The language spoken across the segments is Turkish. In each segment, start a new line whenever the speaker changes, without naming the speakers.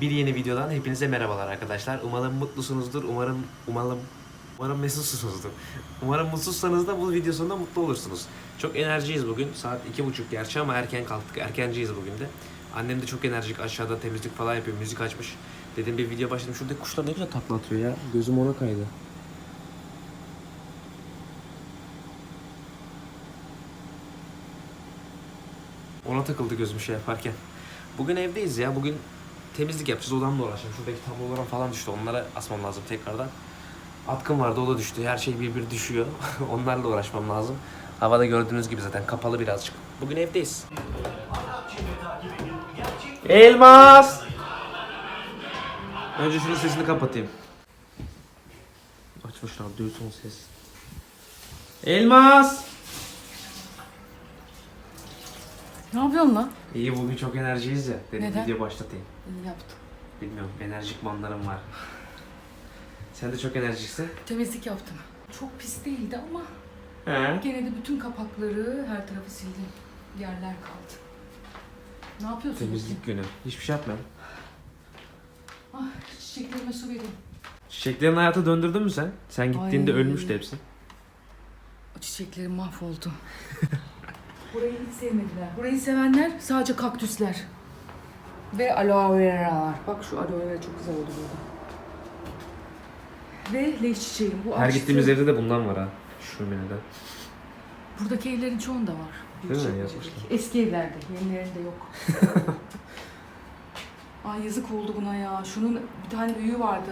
Bir yeni videodan hepinize merhabalar arkadaşlar. Umarım mutlusunuzdur. Umarım umarım umarım mesutsunuzdur. Umarım mutsuzsanız da bu video sonunda mutlu olursunuz. Çok enerjiyiz bugün. Saat iki buçuk gerçi ama erken kalktık. Erkenciyiz bugün de. Annem de çok enerjik aşağıda temizlik falan yapıyor. Müzik açmış. Dedim bir video başladım. Şurada kuşlar ne güzel takla atıyor ya. Gözüm ona kaydı. Ona takıldı gözüm şey yaparken. Bugün evdeyiz ya. Bugün temizlik yapacağız. Odamla uğraşacağım. Şuradaki tablolarım falan düştü. Onları asmam lazım tekrardan. Atkım vardı o da düştü. Her şey bir bir düşüyor. Onlarla uğraşmam lazım. Havada gördüğünüz gibi zaten kapalı birazcık. Bugün evdeyiz. Elmas! Önce şunun sesini kapatayım. Açmışlar duysun ses. Elmas!
Ne yapıyorsun lan?
İyi bugün çok enerjiyiz ya. Dedim
Neden?
video başlatayım.
Yaptım.
Bilmiyorum enerjik manlarım var. Sen de çok enerjiksin.
Temizlik yaptım. Çok pis değildi ama
He.
gene de bütün kapakları her tarafı sildim. Yerler kaldı. Ne yapıyorsun?
Temizlik günü. Hiçbir şey yapmıyorum.
Ah, çiçeklerime su verin.
Çiçeklerin hayata döndürdün mü sen? Sen gittiğinde
Ay.
ölmüştü hepsi.
O çiçeklerim mahvoldu. Burayı hiç sevmediler. Burayı sevenler sadece kaktüsler. Ve aloe veralar. Bak şu aloe vera çok güzel oldu burada. Ve leş çiçeğim. Bu
Her
açtı.
gittiğimiz evde de bundan var ha. Şu menüde.
Buradaki evlerin çoğunda var.
Değil mi? Yazmışlar.
Eski evlerde, yenilerinde yok. Ay yazık oldu buna ya. Şunun bir tane büyüğü vardı.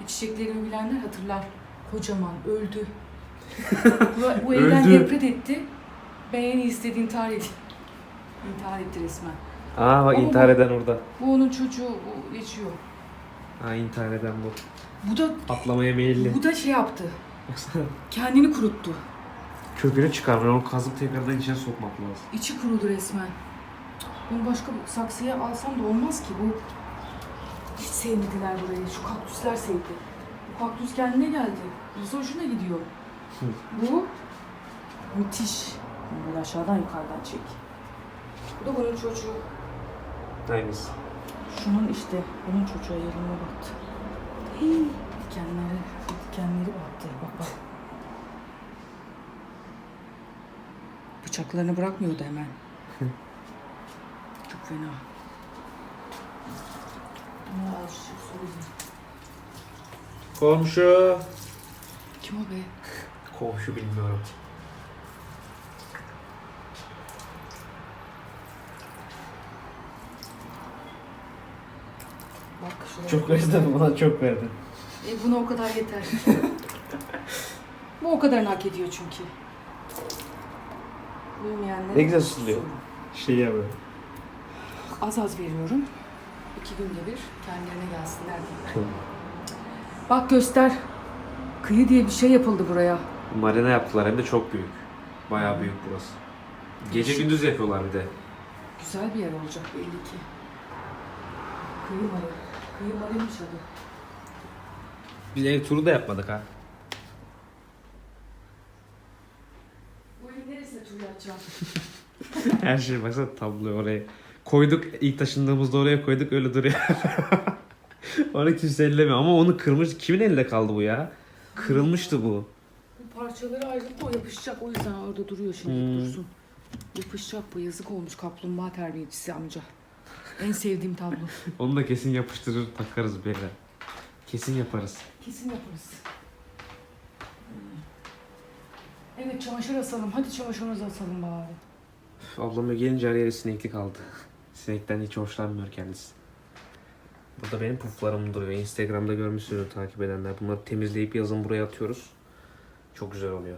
Bir çiçeklerimi bilenler hatırlar. Kocaman, öldü. bu, bu evden
Öldü.
nefret etti. Ben en iyi istediğim etti. İntihar etti resmen.
Aa bak
Ama
intihar
bu-
eden orada.
Bu onun çocuğu, bu geçiyor.
Ha intihar eden bu.
Bu da
Atlamaya meyilli.
bu da şey yaptı.
Baksana.
Kendini kuruttu.
Kökünü çıkarman onu kazıp tekrardan içine sokmak lazım.
İçi kurudu resmen. Bunu başka bir saksıya alsam da olmaz ki bu. Hiç sevmediler burayı. Şu kaktüsler sevdi. Bu kaktüs kendine geldi. Bizi hoşuna gidiyor.
Hı.
Bu müthiş. Böyle aşağıdan yukarıdan çek. Bu da bunun çocuğu.
Hangisi?
Şunun işte, bunun çocuğu yerine baktı. Hii, dikenleri, dikenleri battı. Bak bak. Bıçaklarını bırakmıyordu hemen. Çok fena. Şu sorayım.
Komşu.
Kim o be?
Komşu bilmiyorum. Çok özledim buna çok verdin.
E, buna o kadar yeter. Bu o kadarını hak ediyor çünkü. Büyümeyenlere
Ne güzel suluyor. Şey ya böyle.
Az az veriyorum. İki günde bir kendilerine gelsinler diye. Bak göster. Kıyı diye bir şey yapıldı buraya.
Marina yaptılar hem de çok büyük. Bayağı büyük burası. Gece gündüz yapıyorlar bir de.
Güzel bir yer olacak belli ki. Kıyı marı. Kıyı marıymış adı.
Biz ev turu da yapmadık ha.
Bu evin neresine tur yapacağım?
Her şey baksana tablo oraya. Koyduk ilk taşındığımızda oraya koyduk öyle duruyor. Onu kimse ellemiyor ama onu kırmış. Kimin elinde kaldı bu ya? Kırılmıştı bu.
Bu parçaları ayrılıp o yapışacak. O yüzden orada duruyor şimdi
Hmm.
dursun. Yapışacak bu yazık olmuş kaplumbağa terbiyecisi amca. En sevdiğim tablo.
Onu da kesin yapıştırır takarız bir yere. Kesin yaparız.
Kesin yaparız. Evet çamaşır asalım. Hadi çamaşırımızı asalım bari.
Üf, Ablama gelince her yere sineklik aldı. Sinekten hiç hoşlanmıyor kendisi. Burada benim puflarım duruyor. Instagram'da görmüşsünüz takip edenler. Bunları temizleyip yazın buraya atıyoruz. Çok güzel oluyor.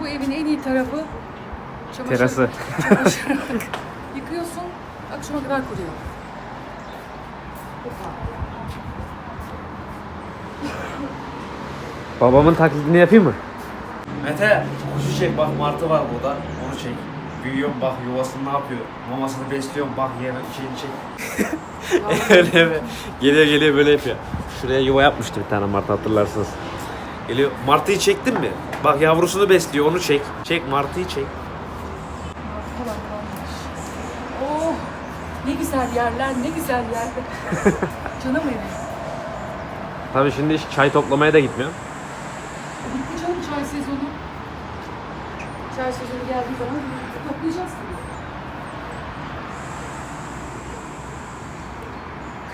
Bu evin en iyi tarafı çamaşır.
Terası.
Yıkıyorsun, akşama kadar kuruyor.
Babamın taklidini yapayım mı? Mete, kuşu çek bak martı var burada. Onu çek. Büyüyorum bak yuvasını ne yapıyor. Mamasını besliyorum bak yeme şeyini çek. Öyle mi? Geliyor geliyor böyle yapıyor. şuraya yuva yapmıştı bir tane martı hatırlarsınız. Geliyor. Martıyı çektin mi? Bak yavrusunu besliyor onu çek. Çek martıyı çek.
Falan kalmış. Oh ne güzel yerler ne güzel yerler. Canım benim.
Tabii şimdi hiç çay toplamaya da gitmiyor.
Bitti canım çay sezonu. Çay sezonu geldiği zaman toplayacağız tabii.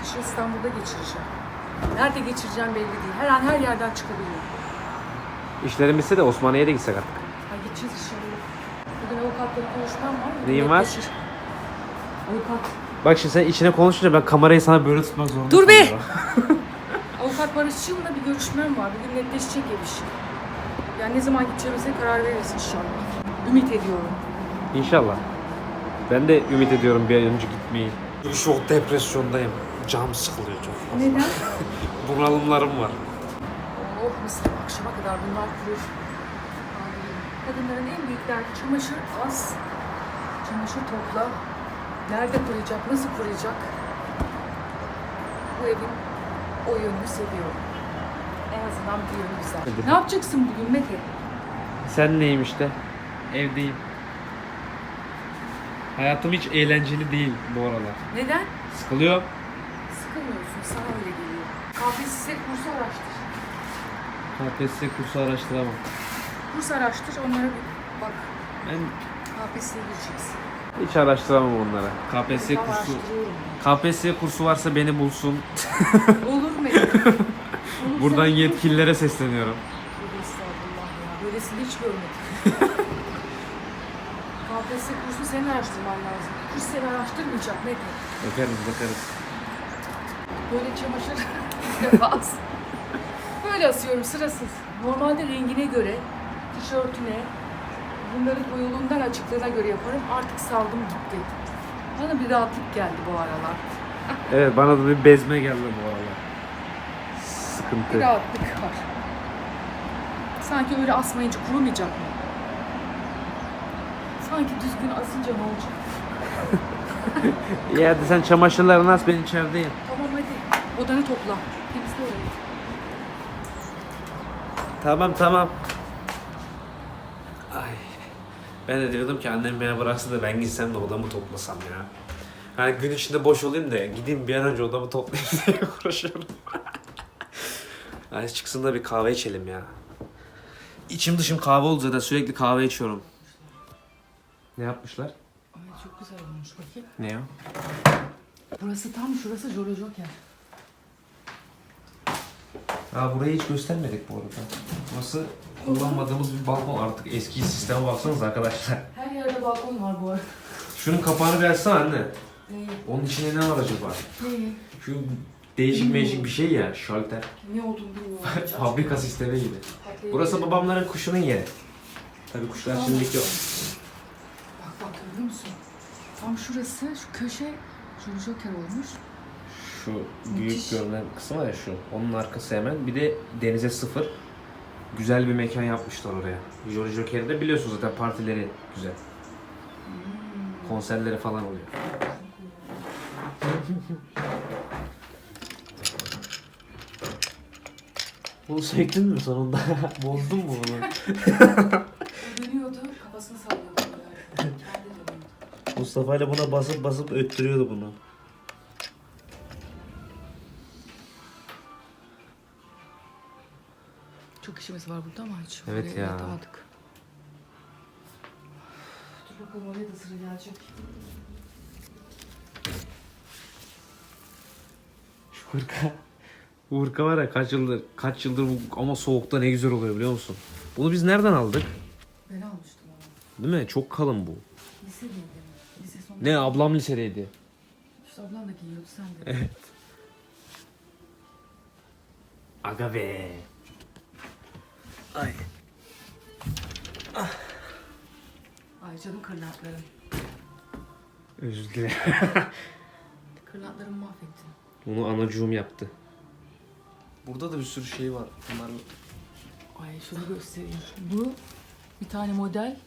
Kışı İstanbul'da geçireceğim. Nerede geçireceğim belli değil. Her an her yerden çıkabiliyor.
İşlerin bitse de Osmaniye'ye de gitsek artık.
Ay gideceğiz inşallah. Bugün avukatla konuşmam var.
Neyin var?
Netleşir. Avukat.
Bak şimdi sen içine konuşunca ben kamerayı sana böyle tutmak zorunda
Dur be! Avukat Barışçı'nla bir görüşmem var. Bugün netleşecek ev işi. Yani ne zaman gideceğimize karar veririz inşallah. Ümit ediyorum.
İnşallah. Ben de ümit ediyorum bir ay önce gitmeyi. Çok depresyondayım. Cam sıkılıyor çok fazla.
Neden?
Bunalımlarım var.
Oh mis gibi akşama kadar bunlar kurur. Kadınların en büyük derdi çamaşır az. Çamaşır topla. Nerede kuruyacak, nasıl kuruyacak? Bu evin o yönünü seviyorum. En azından bir yönü güzel. Ne yapacaksın bugün Mete?
Sen neyim işte? Evdeyim. Hayatım hiç eğlenceli değil bu aralar.
Neden?
Sıkılıyor.
Sıkılmıyorsun, sana öyle geliyor. KPSS kursu araştır.
KPSS kursu araştıramam.
Kurs araştır, onlara bir bak.
Ben
KPSS'ye gireceksin.
Hiç araştıramam onlara. KPSS kursu. KPSS kursu varsa beni bulsun.
Olur mu? Olur,
Buradan
sen-
yetkililere sesleniyorum.
Tövbe estağfurullah ya. Böylesini hiç görmedim. KPSS kursu senin araştırman lazım. Kurs seni araştırmayacak Mete.
Bakarız bakarız.
Böyle çamaşır ilk defa as. Böyle asıyorum sırasız. Normalde rengine göre, tişörtüne, bunların koyuluğundan açıklığına göre yaparım. Artık saldım gitti. Bana bir rahatlık geldi bu aralar.
Evet bana da bir bezme geldi bu aralar.
Bir
Sıkıntı.
rahatlık var. Sanki öyle asmayınca kurumayacak mı? Sanki düzgün asınca ne olacak?
İyi hadi sen çamaşırlarını as ben içerideyim.
Tamam hadi. Odanı topla. Temizle orayı.
Tamam tamam. Ay. Ben de diyordum ki annem beni bıraksa da ben gitsem de odamı toplasam ya. Hani gün içinde boş olayım da gideyim bir an önce odamı toplayayım diye uğraşıyorum. Hadi çıksın da bir kahve içelim ya. İçim dışım kahve oldu zaten sürekli kahve içiyorum. Ne yapmışlar?
Ay çok güzel olmuş bakayım.
Ne ya?
Burası tam şurası Jolly Joker.
Ha burayı hiç göstermedik bu arada. Burası kullanmadığımız bir balkon artık eski sisteme baksanız arkadaşlar.
Her yerde balkon var bu arada.
Şunun kapağını bir açsana anne.
Ne?
Onun içinde ne var acaba?
Ne?
Şu değişik değişik bir şey ya şalter.
Ne olduğunu bilmiyorum.
Fabrika sistemi gibi.
Patlayabilir.
Burası babamların kuşunun yeri. Tabii kuşlar şimdiki o.
Bak bak görüyor musun? Tam şurası, şu köşe Jolly Joker olmuş.
Şu büyük
Müthiş.
görünen kısım var ya şu. Onun arkası hemen. Bir de denize sıfır. Güzel bir mekan yapmışlar oraya. Jolly Joker'i de biliyorsunuz zaten partileri güzel. Konserleri falan oluyor. Bunu söktün mü sonunda? Bozdun mu bunu?
Dönüyordu, kafasını sallıyordu. böyle. Kendi dönüyordu.
Mustafa ile buna basıp basıp öttürüyordu bunu.
Çok işimiz var burada ama hiç
Evet
oraya
ya.
yatamadık. Dur bakalım oraya da sıra gelecek.
Şu hırka. Bu hırka var ya kaç yıldır kaç yıldır bu, ama soğukta ne güzel oluyor biliyor musun? Bunu biz nereden aldık?
Ben almıştım onu.
Değil mi? Çok kalın bu.
Lise miydi? Lise sonu.
Ne ablam lisedeydi.
İşte ablan da giyiyordu sen de.
Evet. Aga be. Ay.
Ay canım kırlentlerim.
Özür dilerim.
Kırlentlerimi mahvettin.
Bunu anacığım yaptı. Burada da bir sürü şey var. Bunlar
Ay şunu göstereyim. Bu bir tane model.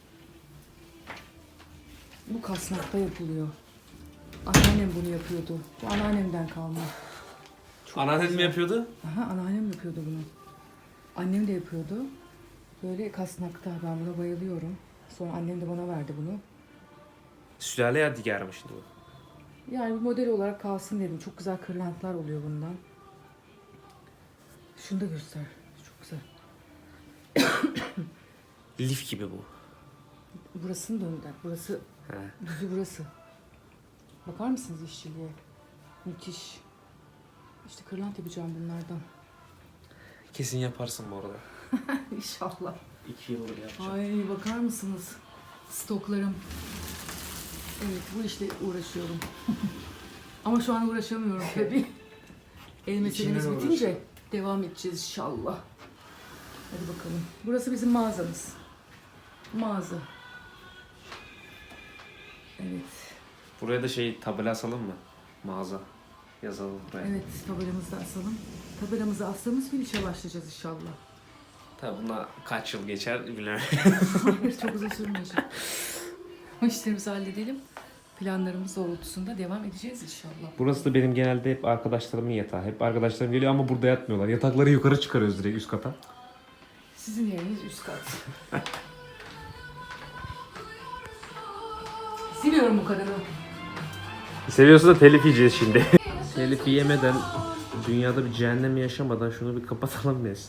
Bu kasnakta yapılıyor. Anneannem bunu yapıyordu. Bu anneannemden kalma.
Anneannen mi yapıyordu?
Aha, anneannem yapıyordu bunu. Annem de yapıyordu. Böyle kasnakta ben buna bayılıyorum. Sonra annem de bana verdi bunu.
Sülale yadigarı şimdi bu.
Yani bir model olarak kalsın dedim. Çok güzel kırlentler oluyor bundan. Şunu da göster. Çok güzel.
Lif gibi bu.
Burasını döndür. Burası
He.
düzü burası. Bakar mısınız işçiliğe? Müthiş. İşte kırlent yapacağım bunlardan.
Kesin yaparsın bu arada.
İnşallah.
İki yıldır yapacağım.
Ay bakar mısınız? Stoklarım. Evet bu işle uğraşıyorum. Ama şu an uğraşamıyorum tabii. El meselemiz bitince devam edeceğiz inşallah. Hadi bakalım. Burası bizim mağazamız. Mağaza. Evet.
Buraya da şey tabela asalım mı? Mağaza. Yazalım buraya.
Evet tabelamızı da asalım. Tabelamızı astığımız bir işe başlayacağız inşallah.
Tabii buna kaç yıl geçer bilmiyorum.
Hayır çok uzun sürmeyecek. O işlerimizi halledelim. Planlarımız doğrultusunda devam edeceğiz inşallah.
Burası da benim genelde hep arkadaşlarımın yatağı. Hep arkadaşlarım geliyor ama burada yatmıyorlar. Yatakları yukarı çıkarıyoruz direkt üst kata.
Sizin yeriniz üst kat. Seviyorum bu kadını.
Seviyorsa da telif yiyeceğiz şimdi. telif yemeden, dünyada bir cehennem yaşamadan şunu bir kapatalım biz.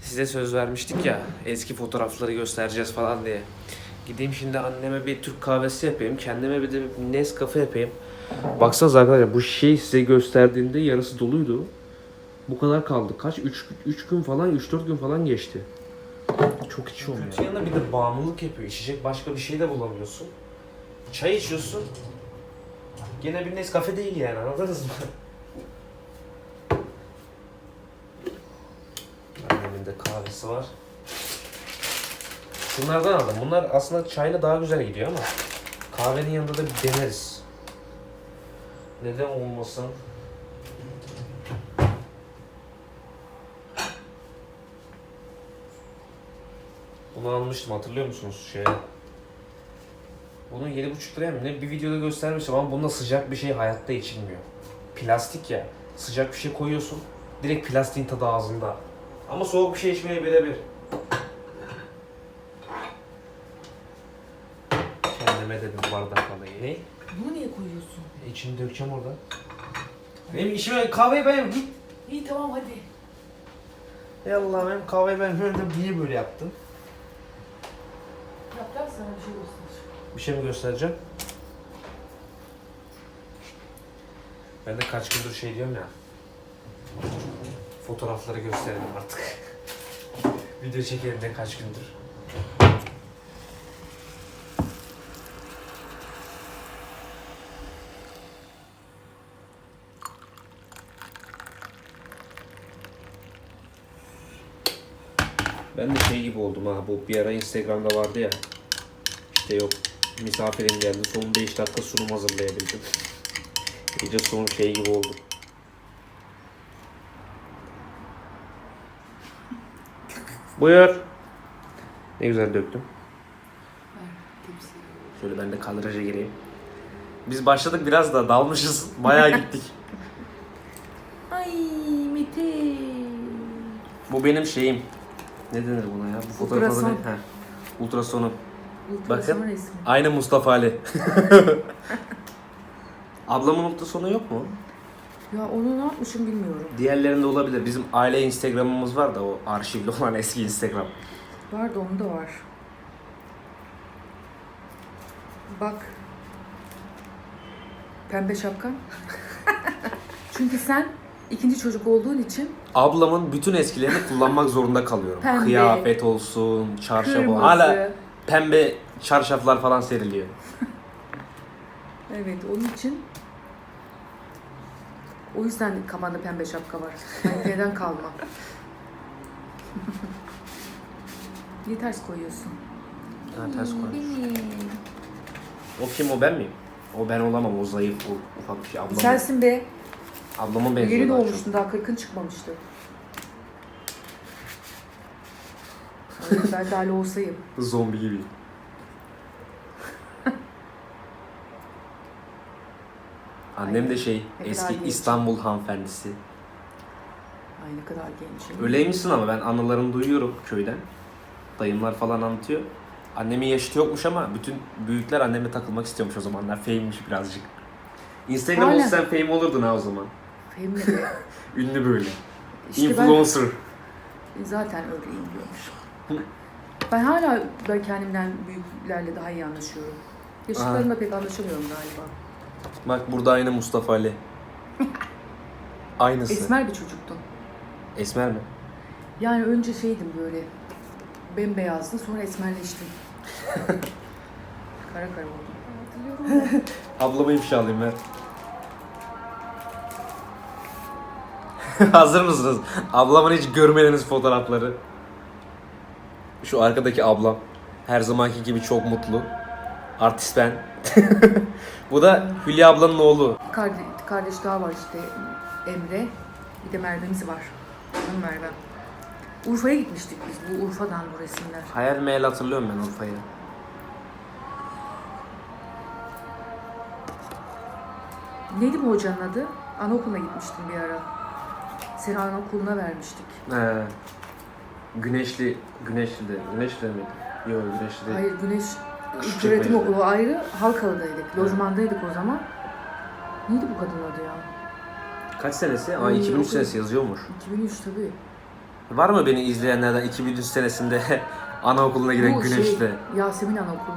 Size söz vermiştik ya, eski fotoğrafları göstereceğiz falan diye. Gideyim şimdi anneme bir Türk kahvesi yapayım, kendime bir de bir Nescafe yapayım. Baksanıza arkadaşlar bu şişeyi size gösterdiğinde yarısı doluydu. Bu kadar kaldı. Kaç? 3 3 gün falan, 3-4 gün falan geçti. Çok içiyorum ya. Kötü yanı bir de bağımlılık yapıyor. İçecek başka bir şey de bulamıyorsun. Çay içiyorsun. Gene bir Nescafe değil yani anladınız mı? Annemin de kahvesi var. Şunlardan aldım. Bunlar aslında çayla daha güzel gidiyor ama kahvenin yanında da bir deneriz. Neden olmasın? Bunu almıştım hatırlıyor musunuz şeye? Bunun 7,5 liraya mı ne bir videoda göstermiştim ama bunda sıcak bir şey hayatta içilmiyor. Plastik ya. Sıcak bir şey koyuyorsun. Direkt plastiğin tadı ağzında. Ama soğuk bir şey içmeye birebir. Kendime dedim bardak alayım. Ne?
Bunu niye koyuyorsun?
E, içini dökeceğim orada. Benim işime kahveyi ben git.
İyi tamam hadi.
Ey Allah benim kahveyi ben böyle niye böyle yaptım?
Yap yap sana bir şey göster.
Bir şey mi göstereceğim? Ben de kaç gündür şey diyorum ya. Fotoğrafları gösterelim artık. Video çekelim de kaç gündür. Ben de şey gibi oldum ha bu bir ara Instagram'da vardı ya. İşte yok misafirin geldi son 5 dakika sunum hazırlayabildim. İyice son şey gibi oldu. Buyur. Ne güzel döktüm. Şöyle ben de kadraja gireyim. Biz başladık biraz da dalmışız. Bayağı gittik.
Ay Mete.
Bu benim şeyim. Ne denir buna ya? Bu fotoğraf adı
Ultrason.
ne? Ha. Ultrasonu. Bakın.
resmi.
Aynı Mustafa Ali. Ablamın ultrasonu yok mu?
Ya onu ne yapmışım bilmiyorum.
Diğerlerinde olabilir. Bizim aile Instagram'ımız var da o arşivli olan eski Instagram.
Var da onda var. Bak. Pembe şapkan. Çünkü sen ikinci çocuk olduğun için
Ablamın bütün eskilerini kullanmak zorunda kalıyorum.
Pembe,
Kıyafet olsun, çarşaf olsun. Hala pembe çarşaflar falan seriliyor.
Evet onun için o yüzden kafanda pembe şapka var. Neden kalma. Niye ters koyuyorsun?
Ha, ters koymuş.
Benim.
O kim o ben miyim? O ben olamam o zayıf o ufak bir şey. Ablam,
Sensin be.
ablamın benziyor
Yeni
daha çok.
doğmuştun daha kırkın çıkmamıştı. Ben de hala olsayım.
Zombi gibi. Annem de şey
Ne
eski. İstanbul hanımefendisi.
Ay ne kadar genç.
Öyleymişsin ama ben anılarını duyuyorum köyden. Dayımlar falan anlatıyor. Annemin yaşıtı yokmuş ama bütün büyükler anneme takılmak istiyormuş o zamanlar. Fame'miş birazcık. Instagram
Hala.
olsa sen fame olurdun ha o zaman.
Hem de
Ünlü böyle.
işte
Influencer.
ben zaten öyleyim diyormuş. Ben hala ben kendimden büyüklerle daha iyi anlaşıyorum. Yaşıtlarımla pek anlaşamıyorum galiba.
Bak burada aynı Mustafa Ali. Aynısı. Esmer,
Esmer bir çocuktun.
mi?
Yani önce şeydim böyle bembeyazdı sonra esmerleştim. kara kara oldum. Hatırlıyorum da.
Ablama ifşa alayım ben. Hazır mısınız? Ablamın hiç görmediğiniz fotoğrafları. Şu arkadaki ablam. Her zamanki gibi çok mutlu. Artist ben. Bu da Hülya ablanın oğlu.
Kardeş, kardeş daha var işte Emre. Bir de Merve'miz var. Canım Merve. Urfa'ya gitmiştik biz. Bu Urfa'dan bu resimler.
Hayal meyal hatırlıyorum ben Urfa'yı.
Neydi bu hocanın adı? Anaokuluna gitmiştim bir ara. Seni anaokuluna vermiştik.
He. Güneşli, Güneşli de. Güneşli miydi? Yok Güneşli değil.
Hayır Güneş İlköğretim
mevzu.
Okulu ayrı, Halkalı'daydık. Lojmandaydık o zaman. Neydi bu kadın adı ya?
Kaç senesi? Aa
Ay,
2003
okul-
senesi yazıyormuş.
2003 tabii.
Var mı beni izleyenlerden 2003 senesinde anaokuluna giden
Bu
Güneşli?
Şey, Yasemin Anaokulu.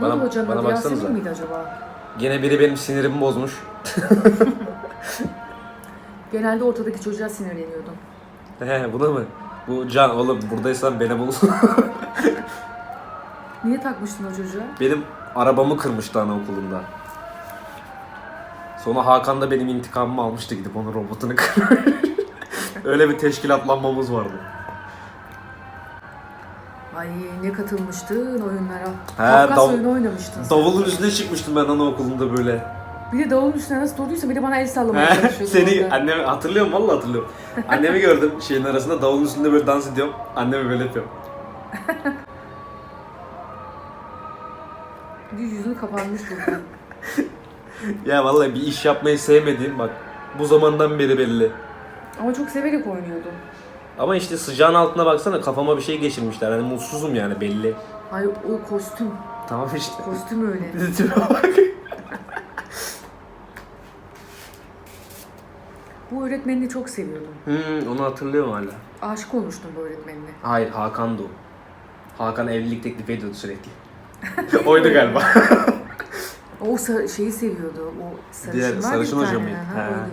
Bana-
Neydi hocanın
bana
adı?
baksanıza.
Yasemin miydi acaba?
Gene biri benim sinirimi bozmuş.
Genelde ortadaki çocuğa sinirleniyordum.
He buna mı? Bu Can oğlum buradaysan beni bul.
Niye takmıştın o çocuğa?
benim arabamı kırmıştı anaokulunda. Sonra Hakan da benim intikamımı almıştı gidip onun robotunu kırmış. Öyle bir teşkilatlanmamız vardı.
Ay ne katılmıştın oyunlara.
He,
Kafkas
dav-
oyunu oynamıştın. sen.
Davulun üstüne çıkmıştım ben anaokulunda böyle.
Bir de davulun üstüne nasıl durduysa bir de bana el sallamaya çalışıyordu.
Seni
orada.
annemi hatırlıyorum vallahi hatırlıyorum. Annemi gördüm şeyin arasında davulun üstünde böyle dans ediyorum. Anneme böyle yapıyorum.
Yüz yüzünü kapanmış burada.
Ya vallahi bir iş yapmayı sevmediğim bak bu zamandan beri belli.
Ama çok severek oynuyordum.
Ama işte sıcağın altına baksana kafama bir şey geçirmişler. Hani mutsuzum yani belli.
Ay o kostüm.
Tamam işte.
Kostüm öyle.
Tipe bak.
Bu öğretmenini çok seviyordum.
hmm, onu hatırlıyorum hala.
Aşık olmuştum bu öğretmenine.
Hayır Hakan'dı o. Hakan evlilik teklif ediyordu sürekli. Oydu galiba.
O şeyi seviyordu. O sarışın
Diğer
var
sarışın
bir
hoca
tane.
mıydı?
Ha, oydu.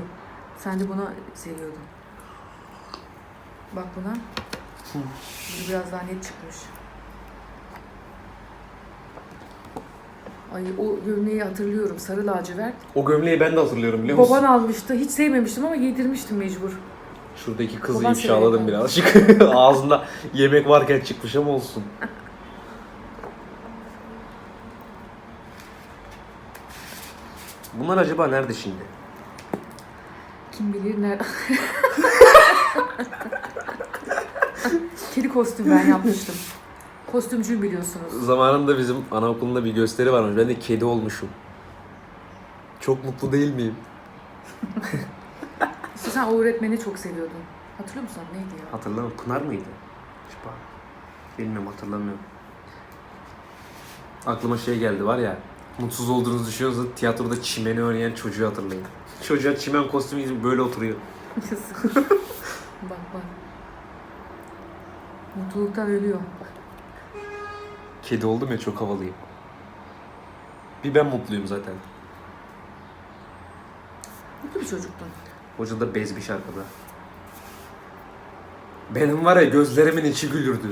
Sen de bunu seviyordun. Bak buna. Bu biraz daha net çıkmış. Ay o gömleği hatırlıyorum. Sarı lacivert.
o gömleği ben de hatırlıyorum biliyor musun?
Baban almıştı. Hiç sevmemiştim ama giydirmiştim mecbur.
Şuradaki kızı
Baban
ifşaladım birazcık. Ağzında yemek varken çıkmış ama olsun. Bunlar acaba nerede şimdi?
Kim bilir nerede... Kedi kostüm ben yapmıştım. Kostümcüyüm biliyorsunuz.
Zamanında bizim anaokulunda bir gösteri varmış. Ben de kedi olmuşum. Çok mutlu değil miyim?
İşte sen o öğretmeni çok seviyordun. Hatırlıyor musun? Neydi ya?
Hatırlamıyorum. Pınar mıydı? Acaba? Bilmiyorum hatırlamıyorum. Aklıma şey geldi var ya. Mutsuz olduğunuzu düşünüyorsanız tiyatroda çimeni oynayan çocuğu hatırlayın. Çocuğa çimen kostümü giyip böyle oturuyor.
bak bak. Mutluluktan ölüyor.
Kedi oldum ya çok havalıyım. Bir ben mutluyum zaten.
Mutlu bir çocuktun.
Hoca da bezmiş arkada. Benim var ya gözlerimin içi gülürdü.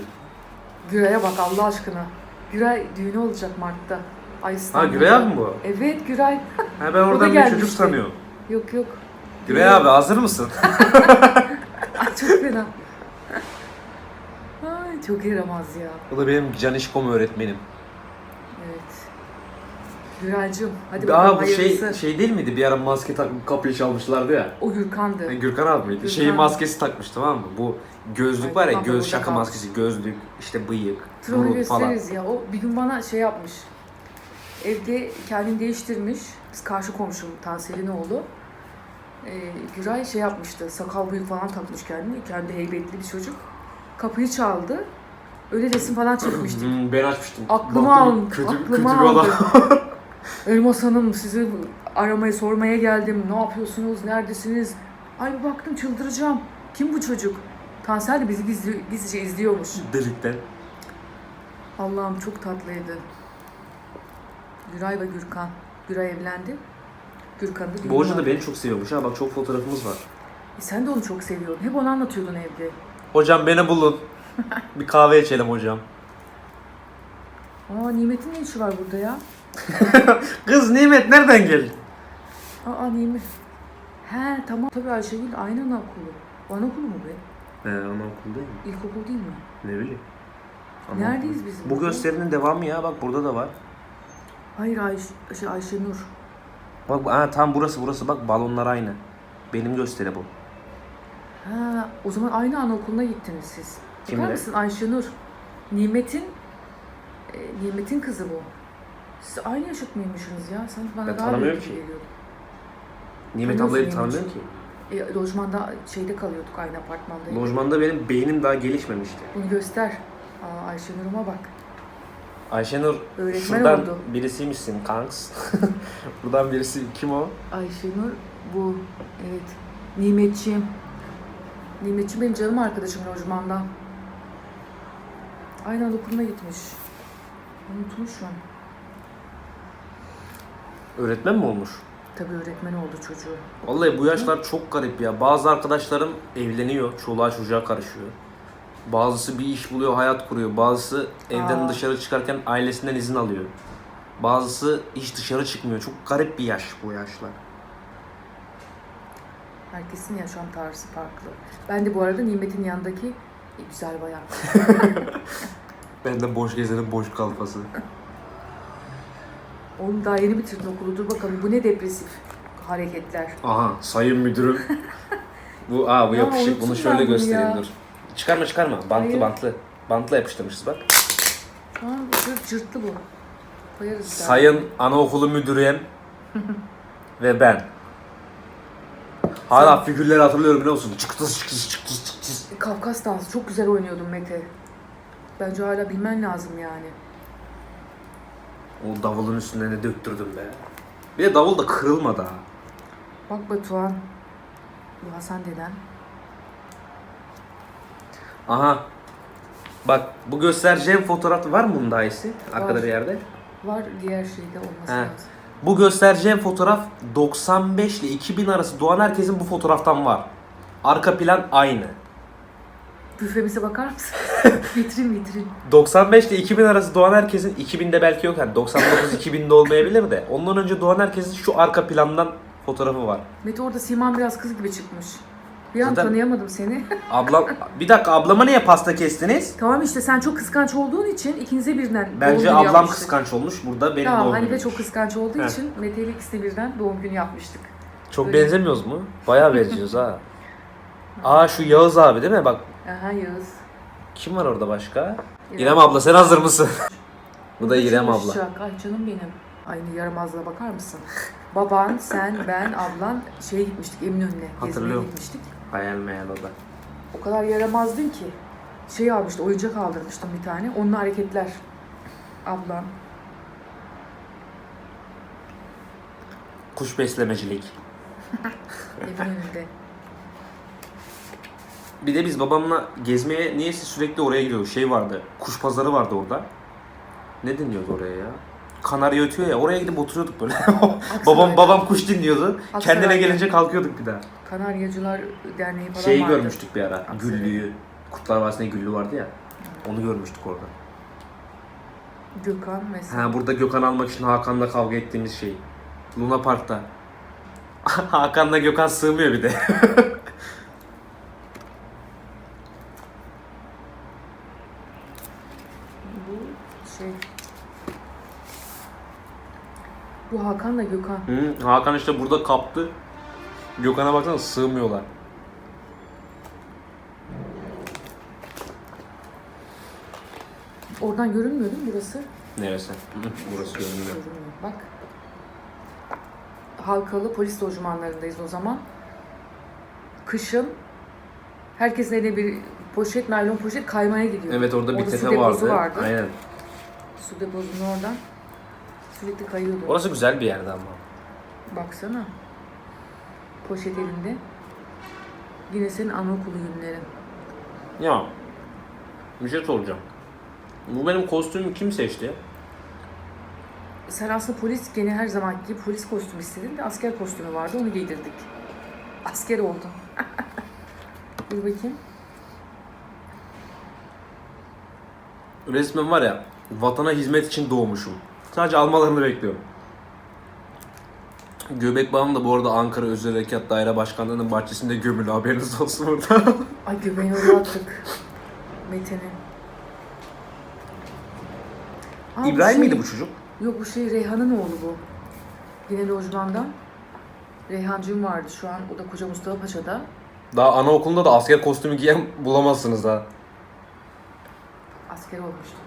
Güray'a bak Allah aşkına. Güray düğünü olacak Mart'ta. Ay
Ha
İstanbul'da.
Güray abi mi bu?
Evet Güray.
Ha ben oradan bir
gelmişti.
çocuk sanıyorum.
Yok yok.
Güray abi hazır mısın?
Ay çok fena. Çok yaramaz ya.
o da benim canişkom öğretmenim.
Evet. Güray'cığım hadi bakalım
Daha bu şey
hayırlısı.
şey değil miydi? Bir ara maske takıp kapıyı çalmışlardı ya.
O Gürkan'dı.
Yani Gürkan abi miydi?
Gürkan.
Şeyi maskesi takmış tamam mı? Bu gözlük
Ay,
var ya
Gürkan
göz
burada
şaka
kalmış.
maskesi, gözlük, işte bıyık,
Dur onu
burun falan.
gösteririz ya. O bir gün bana şey yapmış. Evde kendini değiştirmiş. Biz karşı komşum Tansel'in oğlu. e, Güray şey yapmıştı. Sakal bıyık falan takmış kendine. Kendi heybetli bir çocuk. Kapıyı çaldı. Öyle resim falan çekmiştik.
Hmm, ben açmıştım.
Aklıma
Baktım,
aldım.
Kötü,
aklıma
kötü
aldım. Elmas Hanım sizi aramaya sormaya geldim. Ne yapıyorsunuz? Neredesiniz? Ay bir baktım çıldıracağım. Kim bu çocuk? Tansel de bizi gizli, gizlice izliyormuş.
Delikten.
Allah'ım çok tatlıydı. Güray ve Gürkan. Güray evlendi. Gürkan da düğün
Bu hoca da beni çok seviyormuş ha. Bak çok fotoğrafımız var.
E sen de onu çok seviyordun. Hep onu anlatıyordun evde.
Hocam beni bulun. bir kahve içelim hocam.
Aa Nimet'in ne işi var burada ya?
Kız Nimet nereden geldin?
Aa Nimet. He tamam. Tabii Ayşegül aynı anaokulu. O anaokulu mu be?
He anaokul değil mi?
İlkokul değil mi?
Ne bileyim.
Neredeyiz biz
Bu gösterinin devamı ya. Bak burada da var.
Hayır Ayş şey, Ayşenur.
Bak ha, tam burası burası. Bak balonlar aynı. Benim gösteri bu.
Ha, o zaman aynı anaokuluna gittiniz siz.
Kimle?
Bakar mısın Ayşenur? Nimet'in e, Nimet'in kızı bu. Siz aynı yaşıt mıymışsınız ya? Sanki bana
Ben
daha
tanımıyorum
büyük
ki.
geliyordu.
Nimet
Tanıyorsun
ablayı
Nimet'i.
tanımıyorum ki.
E, lojmanda şeyde kalıyorduk aynı apartmanda.
Lojmanda benim beynim daha gelişmemişti.
Bunu göster. Aa, Ayşenur'uma bak.
Ayşenur
Öğretmen
şuradan
oldu.
birisiymişsin kanks. Buradan birisi kim o?
Ayşenur bu. Evet. Nimetçiğim. Nimetçiğim benim canım arkadaşım lojmandan. Aynı anaokuluna gitmiş. Unutmuşum.
Öğretmen mi olmuş?
Tabii öğretmen oldu çocuğu.
Vallahi bu yaşlar çok garip ya. Bazı arkadaşlarım evleniyor, çoluğa çocuğa karışıyor. Bazısı bir iş buluyor, hayat kuruyor. Bazısı evden
Aa.
dışarı çıkarken ailesinden izin alıyor. Bazısı hiç dışarı çıkmıyor. Çok garip bir yaş bu yaşlar.
Herkesin yaşam tarzı farklı. Ben de bu arada Nimet'in yanındaki e, güzel bayan.
Ben de boş gezenin boş kalfası.
Oğlum daha yeni bitirdin okulu. Dur bakalım bu ne depresif hareketler.
Aha sayın müdürüm. bu aa bu
Ya,
yapışık.
unuttum
Bunu şöyle
bunu
göstereyim
ya.
dur. Çıkarma çıkarma. Bantlı
Hayır.
bantlı. Bantla yapıştırmışız bak.
Aa, cırt, cırtlı bu. Koyarız bir daha.
Sayın anaokulu müdürüm ve ben. Hala figürleri hatırlıyorum biliyor musun? Çıktıs çıktıs çıktıs çıktıs.
Kafkas dansı çok güzel oynuyordun Mete. Bence hala bilmen lazım yani.
O davulun üstüne ne döktürdüm be. Bir de davul da kırılmadı ha.
Bak Batuhan. Bu Hasan deden.
Aha. Bak bu göstereceğim fotoğraf var mı bunun daha iyisi? Arkada
Var.
bir yerde.
Var diğer şeyde olması
He.
lazım.
Bu göstereceğim fotoğraf 95 ile 2000 arası doğan herkesin bu fotoğraftan var. Arka plan aynı.
Büfemize bakar mısın? vitrin vitrin.
95 ile 2000 arası doğan herkesin 2000'de belki yok yani 99 2000'de olmayabilir de ondan önce doğan herkesin şu arka plandan fotoğrafı var.
Mete orada Siman biraz kız gibi çıkmış. Bir an
Zaten-
tanıyamadım seni.
Ablam bir dakika ablama niye pasta kestiniz?
tamam işte sen çok kıskanç olduğun için ikinize birden doğum
Bence
günü
ablam
yapmıştık.
kıskanç olmuş. Burada benim
Tamam
doğum
Hanife
günüm.
çok kıskanç olduğu
Heh.
için Mete ile ikisi de birden doğum günü yapmıştık.
Çok
Öyle.
benzemiyoruz mu? Bayağı benziyoruz ha. Aa şu Yağız abi değil mi? Bak
Aha Yağız.
kim var orada başka?
İrem.
İrem abla sen hazır mısın? Bu da İrem abla.
çalışacak. Ay canım benim. Aynı yaramazlığa bakar mısın? Baban, sen, ben, ablan şeye gitmiştik Eminönü'ne. Gezmeye
Hatırlıyorum.
gitmiştik.
Hayal meyal o da.
O kadar yaramazdın ki. Şey almıştı, oyuncak aldırmıştım bir tane. Onun hareketler. Ablam.
Kuş beslemecilik.
Eminönü'nde.
Bir de biz babamla gezmeye niyeyse sürekli oraya gidiyoruz. Şey vardı. Kuş pazarı vardı orada. Ne deniyordu oraya ya? Kanarya ötüyor ya. Oraya gidip oturuyorduk böyle. babam babam kuş dinliyordu. Kendine
Aksaray'da.
gelince kalkıyorduk bir daha.
Kanaryacılar Derneği falan
Şeyi
vardı.
görmüştük bir ara.
Aksaray'da.
Güllüyü. Kurtlar Vadisi'nde güllü vardı ya. Onu görmüştük orada.
Gökhan mesela.
Ha burada Gökhan almak için Hakan'la kavga ettiğimiz şey. Luna Park'ta. Hakan'la Gökhan sığmıyor bir de.
Bu şey... Bu Hakan'la Gökhan.
Hı, Hakan işte burada kaptı. Gökhan'a baksana sığmıyorlar.
Oradan görünmüyor değil mi burası?
Neresi? Hı, Burası.
Görünmüyor. Bak. Halkalı polis lojmanlarındayız o zaman. kışın herkesin eline bir poşet, naylon poşet kaymaya gidiyor.
Evet orada bir
Orada su
tepe
deposu
vardı.
vardı.
Aynen.
Su deposunun oradan sürekli kayıyordu.
Orası güzel bir yerdi ama.
Baksana. Poşet elinde. Yine senin anaokulu günlerin.
Ya bir şey soracağım. Bu benim kostümü kim seçti?
Sen aslında polis gene her zamanki gibi polis kostümü istedin de asker kostümü vardı onu giydirdik. Asker oldun. Dur bakayım.
Resmen var ya vatana hizmet için doğmuşum. Sadece almalarını bekliyorum. Göbek bağım da bu arada Ankara Özel Harekat Daire Başkanlığı'nın bahçesinde gömülü haberiniz olsun burada.
Ay göbeğini oraya attık. Bu
İbrahim
şey-
miydi bu çocuk?
Yok bu şey Reyhan'ın oğlu bu. Yine lojmandan. Reyhancığım vardı şu an. O da Koca Mustafa Paşa'da.
Daha anaokulunda da asker kostümü giyen bulamazsınız ha.
Asker olmuştu.